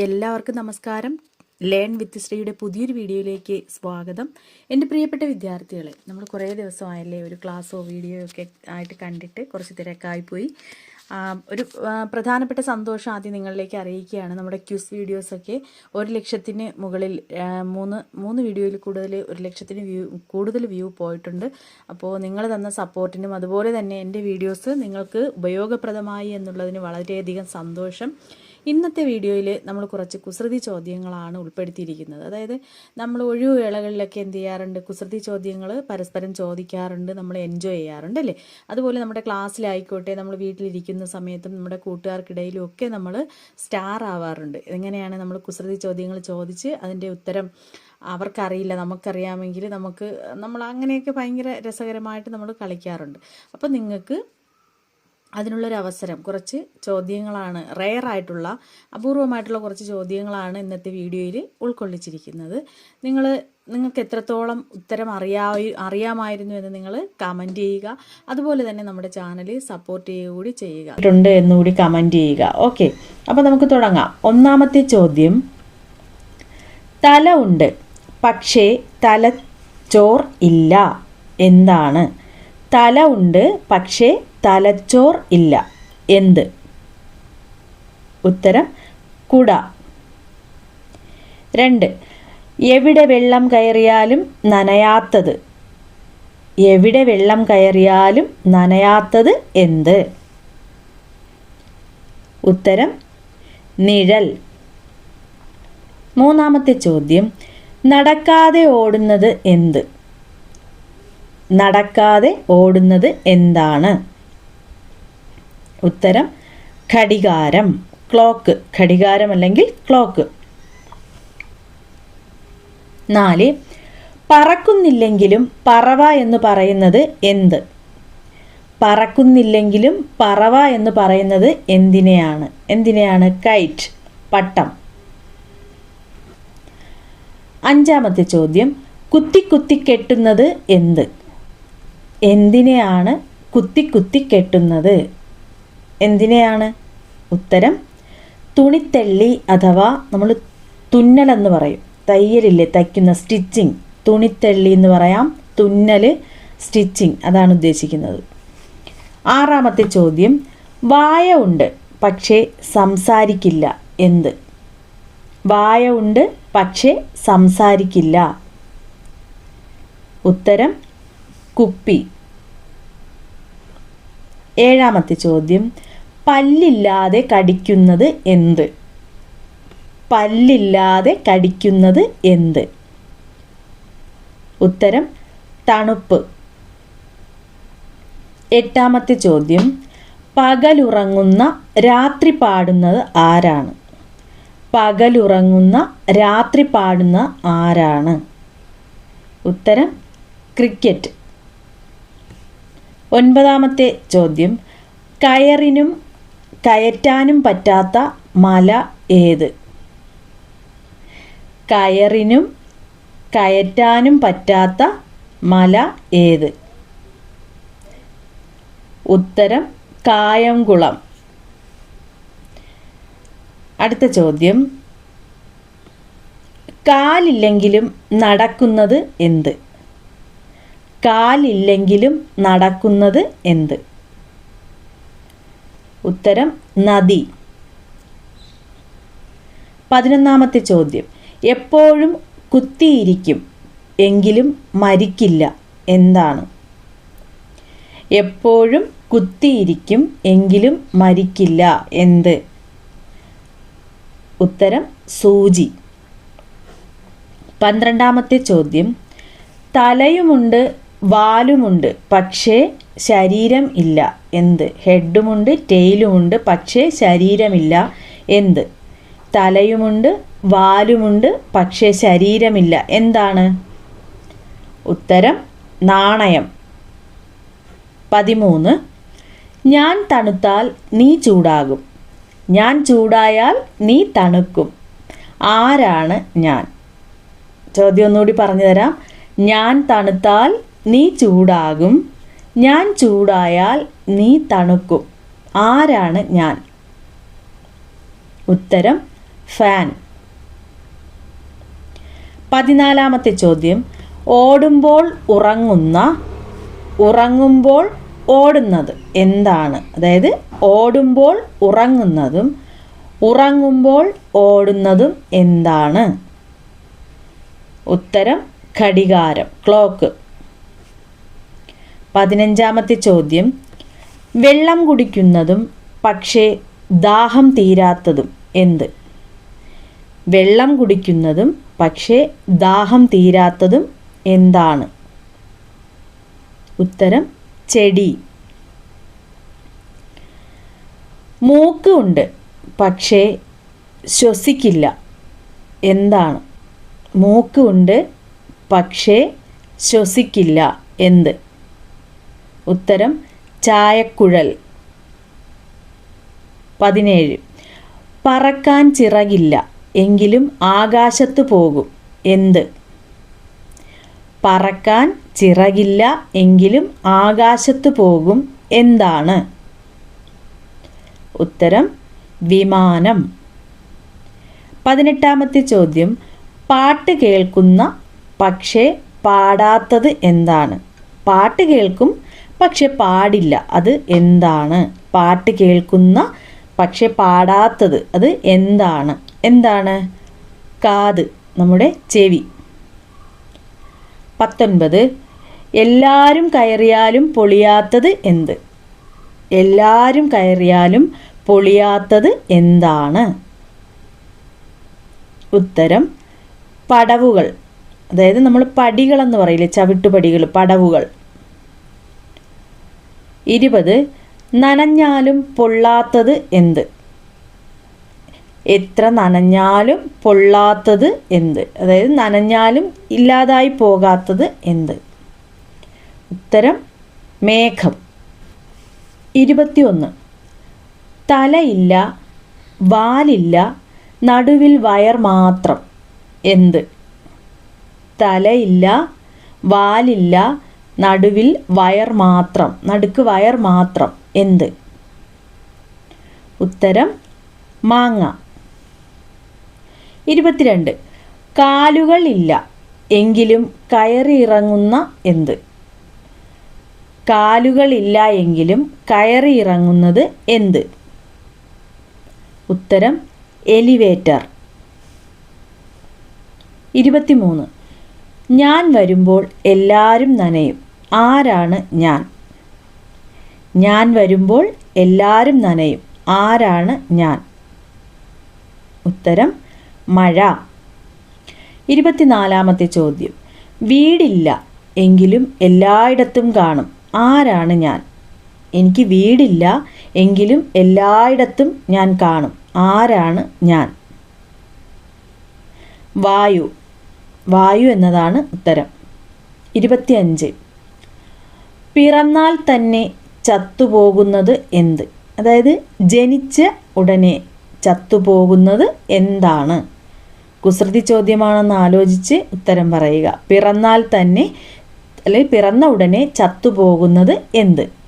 എല്ലാവർക്കും നമസ്കാരം. Learn with ശ്രീയുടെ പുതിയൊരു വീഡിയോയിലേക്ക് സ്വാഗതം. എന്റെ പ്രിയപ്പെട്ട വിദ്യാർത്ഥികളെ നമ്മൾ കുറേ ദിവസമായല്ലേ ഒരു ക്ലാസ്സോ വീഡിയോയോ ഒക്കെ ആയിട്ട് കണ്ടിട്ട് കുറച്ച് തിരക്കായിപ്പോയി ഒരു പ്രധാനപ്പെട്ട സന്തോഷം ആദ്യം നിങ്ങളിലേക്ക് അറിയിക്കുകയാണ്. നമ്മുടെ ക്യൂസ് വീഡിയോസൊക്കെ ഒരു ലക്ഷത്തിന് മുകളിൽ മൂന്ന് മൂന്ന് വീഡിയോയിൽ കൂടുതൽ ഒരു ലക്ഷത്തിന് വ്യൂ കൂടുതൽ വ്യൂ പോയിട്ടുണ്ട്. അപ്പോൾ നിങ്ങൾ തന്ന സപ്പോർട്ടിനും അതുപോലെ തന്നെ എന്റെ വീഡിയോസ് നിങ്ങൾക്ക് ഉപയോഗപ്രദമായി എന്നുള്ളതിന് വളരെയധികം സന്തോഷം. ഇന്നത്തെ വീഡിയോയിൽ നമ്മൾ കുറച്ച് കുസൃതി ചോദ്യങ്ങളാണ് ഉൾപ്പെടുത്തിയിരിക്കുന്നത്. അതായത് നമ്മൾ ഒഴിവ് വേളകളിലൊക്കെ എന്ത് ചെയ്യാറുണ്ട്? കുസൃതി ചോദ്യങ്ങൾ പരസ്പരം ചോദിക്കാറുണ്ട് നമ്മൾ എൻജോയ് ചെയ്യാറുണ്ട് അല്ലേ? അതുപോലെ നമ്മുടെ ക്ലാസ്സിലായിക്കോട്ടെ നമ്മൾ വീട്ടിലിരിക്കുന്ന സമയത്തും നമ്മുടെ കൂട്ടുകാർക്കിടയിലും ഒക്കെ നമ്മൾ സ്റ്റാർ ആവാറുണ്ട്. എങ്ങനെയാണ് നമ്മൾ കുസൃതി ചോദ്യങ്ങൾ ചോദിച്ച് അതിന്റെ ഉത്തരം അവർക്കറിയില്ല നമുക്കറിയാമെങ്കിൽ നമുക്ക് നമ്മൾ അങ്ങനെയൊക്കെ ഭയങ്കര രസകരമായിട്ട് നമ്മൾ കളിക്കാറുണ്ട്. അപ്പോൾ നിങ്ങൾക്ക് അതിനുള്ളൊരു അവസരം കുറച്ച് ചോദ്യങ്ങളാണ് റെയർ ആയിട്ടുള്ള അപൂർവമായിട്ടുള്ള കുറച്ച് ചോദ്യങ്ങളാണ് ഇന്നത്തെ വീഡിയോയിൽ ഉൾക്കൊള്ളിച്ചിരിക്കുന്നത്. നിങ്ങൾ നിങ്ങൾക്ക് എത്രത്തോളം ഉത്തരം അറിയാ അറിയാമായിരുന്നു എന്ന് നിങ്ങൾ കമന്റ് ചെയ്യുക. അതുപോലെ തന്നെ നമ്മുടെ ചാനൽ സപ്പോർട്ട് ചെയ്യുക കൂടി ചെയ്യുക. ഉണ്ട് എന്നുകൂടി കമന്റ് ചെയ്യുക. ഓക്കെ അപ്പോൾ നമുക്ക് തുടങ്ങാം. ഒന്നാമത്തെ ചോദ്യം. തല ഉണ്ട് പക്ഷേ തലച്ചോർ ഇല്ല. എന്താണ്? തല ഉണ്ട് പക്ഷേ തലച്ചോർ ഇല്ല. എന്ത്? ഉത്തരം കുട. രണ്ട് എവിടെ വെള്ളം കയറിയാലും നനയാത്തത്. എവിടെ വെള്ളം കയറിയാലും നനയാത്തത് എന്ത്? ഉത്തരം നിഴൽ. മൂന്നാമത്തെ ചോദ്യം നടക്കാതെ ഓടുന്നത് എന്ത്? നടക്കാതെ ഓടുന്നത് എന്താണ്? ഉത്തരം ഘടികാരം. ക്ലോക്ക്. ഘടികാരം അല്ലെങ്കിൽ ക്ലോക്ക്. നാല് പറക്കുന്നില്ലെങ്കിലും പറവ എന്ന് പറയുന്നത് എന്ത്? പറക്കുന്നില്ലെങ്കിലും പറവ എന്ന് പറയുന്നത് എന്തിനെയാണ്? എന്തിനെയാണ്? കൈറ്റ് പട്ടം. അഞ്ചാമത്തെ ചോദ്യം കുത്തി കുത്തി കെട്ടുന്നത് എന്ത്? എന്തിനെയാണ് കുത്തി കുത്തി കെട്ടുന്നത് എന്തിനെയാണ്? ഉത്തരം തുണിത്തള്ളി അഥവാ നമ്മൾ തുന്നലെന്ന് പറയും. തയ്യലില്ലേ തയ്ക്കുന്ന സ്റ്റിച്ചിങ്. തുണിത്തള്ളി എന്ന് പറയാം തുന്നൽ സ്റ്റിച്ചിങ്. അതാണ് ഉദ്ദേശിക്കുന്നത്. ആറാമത്തെ ചോദ്യം വായ ഉണ്ട് പക്ഷേ സംസാരിക്കില്ല. എന്ത്? വായ ഉണ്ട് പക്ഷേ സംസാരിക്കില്ല. ഉത്തരം കുപ്പി. ഏഴാമത്തെ ചോദ്യം പല്ലില്ലാതെ കടിക്കുന്നത് എന്ത്? പല്ലില്ലാതെ കടിക്കുന്നത് എന്ത്? ഉത്തരം തണുപ്പ്. എട്ടാമത്തെ ചോദ്യം പകലുറങ്ങുന്ന രാത്രി പാടുന്നത് ആരാണ്? പകലുറങ്ങുന്ന രാത്രി പാടുന്ന ആരാണ്? ഉത്തരം ക്രിക്കറ്റ്. ഒൻപതാമത്തെ ചോദ്യം കയറിനും കയറ്റാനും പറ്റാത്ത മല ഏത്? കയറിനും കയറ്റാനും പറ്റാത്ത മല ഏത്? ഉത്തരം കായംകുളം. അടുത്ത ചോദ്യം. കാലില്ലെങ്കിലും നടക്കുന്നത് എന്ത്? കാലില്ലെങ്കിലും നടക്കുന്നത് എന്ത്? ഉത്തരം നദി. പതിനൊന്നാമത്തെ ചോദ്യം. എപ്പോഴും കുത്തിയിരിക്കും എങ്കിലും മരിക്കില്ല എന്താണ്? എപ്പോഴും കുത്തിയിരിക്കും എങ്കിലും മരിക്കില്ല എന്ത്? ഉത്തരം സൂചി. പന്ത്രണ്ടാമത്തെ ചോദ്യം. തലയുമുണ്ട് വാലുമുണ്ട്. പക്ഷേ ശരീരം ഇല്ല. എന്ത്? ഹെഡുമുണ്ട് ടെയിലുമുണ്ട് പക്ഷേ ശരീരമില്ല. എന്ത്? തലയുമുണ്ട് വാലുമുണ്ട് പക്ഷേ ശരീരമില്ല. എന്താണ്? ഉത്തരം നാണയം. പതിമൂന്ന്. ഞാൻ തണുത്താൽ നീ ചൂടാകും. ഞാൻ ചൂടായാൽ നീ തണുക്കും. ആരാണ് ഞാൻ? ചോദ്യം ഒന്നുകൂടി പറഞ്ഞു തരാം ഞാൻ തണുത്താൽ നീ ചൂടാകും. ഞാൻ ചൂടായാൽ നീ തണുക്കും. ആരാണ് ഞാൻ? ഉത്തരം ഫാൻ. പതിനാലാമത്തെ ചോദ്യം. ഓടുമ്പോൾ ഉറങ്ങുന്ന ഉറങ്ങുമ്പോൾ ഓടുന്നത് എന്താണ്? അതായത് ഓടുമ്പോൾ ഉറങ്ങുന്നതും ഉറങ്ങുമ്പോൾ ഓടുന്നതും എന്താണ്? ഉത്തരം ഘടികാരം ക്ലോക്ക്. പതിനഞ്ചാമത്തെ ചോദ്യം. വെള്ളം കുടിക്കുന്നതും പക്ഷേ ദാഹം തീരാത്തതും എന്ത്? വെള്ളം കുടിക്കുന്നതും പക്ഷേ ദാഹം തീരാത്തതും എന്താണ്? ഉത്തരം ചെടി. മൂക്ക് ഉണ്ട് പക്ഷേ ശ്വസിക്കില്ല. എന്താണ്? മൂക്ക് ഉണ്ട് പക്ഷേ ശ്വസിക്കില്ല. എന്ത്? ഉത്തരം ചായക്കുഴൽ. പതിനേഴ്. പറക്കാൻ ചിറകില്ല എങ്കിലും ആകാശത്ത് പോകും. എന്ത്? പറക്കാൻ ചിറകില്ല എങ്കിലും ആകാശത്ത് പോകും. എന്താണ്? ഉത്തരം വിമാനം. പതിനെട്ടാമത്തെ ചോദ്യം പാട്ട് കേൾക്കുന്ന പക്ഷേ പാടാത്തത് എന്താണ്? പാട്ട് കേൾക്കും പക്ഷെ പാടില്ല. അത് എന്താണ്? പാട്ട് കേൾക്കുന്ന പക്ഷെ പാടാത്തത് അത് എന്താണ്? എന്താണ്? കാത് നമ്മുടെ ചെവി. പത്തൊൻപത്. എല്ലാവരും കയറിയാലും പൊളിയാത്തത് എന്ത്? എല്ലാവരും കയറിയാലും പൊളിയാത്തത് എന്താണ്? ഉത്തരം പടവുകൾ. അതായത് നമ്മൾ പടികളെന്ന് പറയില്ലേ ചവിട്ടുപടികൾ പടവുകൾ. ഇരുപത് നനഞ്ഞാലും പൊള്ളാത്തത് എന്ത്? എത്ര നനഞ്ഞാലും പൊള്ളാത്തത് എന്ത്? അതായത് നനഞ്ഞാലും ഇല്ലാതായി പോകാത്തത് എന്ത്? ഉത്തരം മേഘം. ഇരുപത്തിയൊന്ന് തലയില്ല വാലില്ല നടുവിൽ വയർ മാത്രം എന്ത്? തലയില്ല വാലില്ല നടുവിൽ വയർ മാത്രം നടുക്ക് വയർ മാത്രം. എന്ത്? ഉത്തരം മാങ്ങ. ഇരുപത്തിരണ്ട്. കാലുകൾ ഇല്ല എങ്കിലും കയറിയിറങ്ങുന്ന എന്ത്? കാലുകളില്ല എങ്കിലും കയറിയിറങ്ങുന്നത് എന്ത്? ഉത്തരം എലിവേറ്റർ. ഇരുപത്തിമൂന്ന്. ഞാൻ വരുമ്പോൾ എല്ലാവരും നനയും. ആരാണ് ഞാൻ? ഞാൻ വരുമ്പോൾ എല്ലാവരും നനയും. ആരാണ് ഞാൻ? ഉത്തരം മഴ. ഇരുപത്തിനാലാമത്തെ ചോദ്യം. വീടില്ല എങ്കിലും എല്ലായിടത്തും കാണും. ആരാണ് ഞാൻ? എനിക്ക് വീടില്ല എങ്കിലും എല്ലായിടത്തും ഞാൻ കാണും. ആരാണ് ഞാൻ? വായു. വായു എന്നതാണ് ഉത്തരം. ഇരുപത്തിയഞ്ച്. പിറന്നാൽ തന്നെ ചത്തുപോകുന്നത് എന്ത്? അതായത് ജനിച്ച ഉടനെ ചത്തുപോകുന്നത് എന്താണ്? കുസൃതി ചോദ്യമാണെന്ന് ആലോചിച്ച് ഉത്തരം പറയുക. പിറന്നാൽ തന്നെ അല്ലെങ്കിൽ പിറന്ന ഉടനെ ചത്തുപോകുന്നത് എന്ത്?